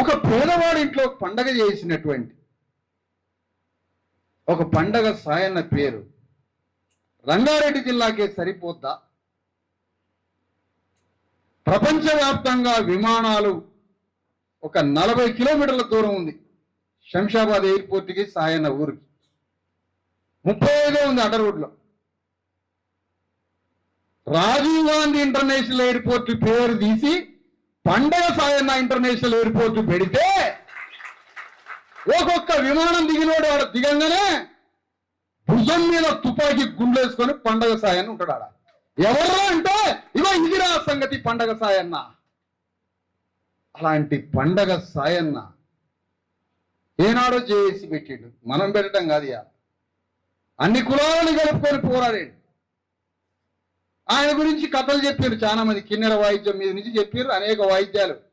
ఒక పేదవాడి ఇంట్లో పండగ చేసినటువంటి ఒక పండగ సాయన్న పేరు. రంగారెడ్డి జిల్లాకే సరిపోద్దా? ప్రపంచవ్యాప్తంగా విమానాలు ఒక నలభై కిలోమీటర్ల దూరం ఉంది. శంషాబాద్ ఎయిర్పోర్ట్కి సాయన్న ఊరికి. ముప్పై ఐదో ఉంది అటర్ రోడ్లో. రాజీవ్ గాంధీ ఇంటర్నేషనల్ ఎయిర్పోర్ట్ పేరు తీసి పండగ సాయన్న ఇంటర్నేషనల్ ఎయిర్పోర్ట్ పెడితే ఒక్కొక్క విమానం దిగినోడు వాడు దిగంగానే భుజం మీద తుపాకీ గుండేసుకొని పండగ సాయన్న ఉంటాడు ఆడ. ఎవరు అంటే ఇదో ఇదిరా సంగతి పండగ సాయన్న. అలాంటి పండగ సాయన్న ఏనాడో చేసి పెట్టిండు. మనం పెట్టడం కాదు అన్ని కులాలను కలుపుకొని పోరాడాడు. ఆయన గురించి కథలు చెప్పారు చాలా మంది కిన్నెర వాయిద్యం మీద నుంచి చెప్పారు అనేక వాయిద్యాలు.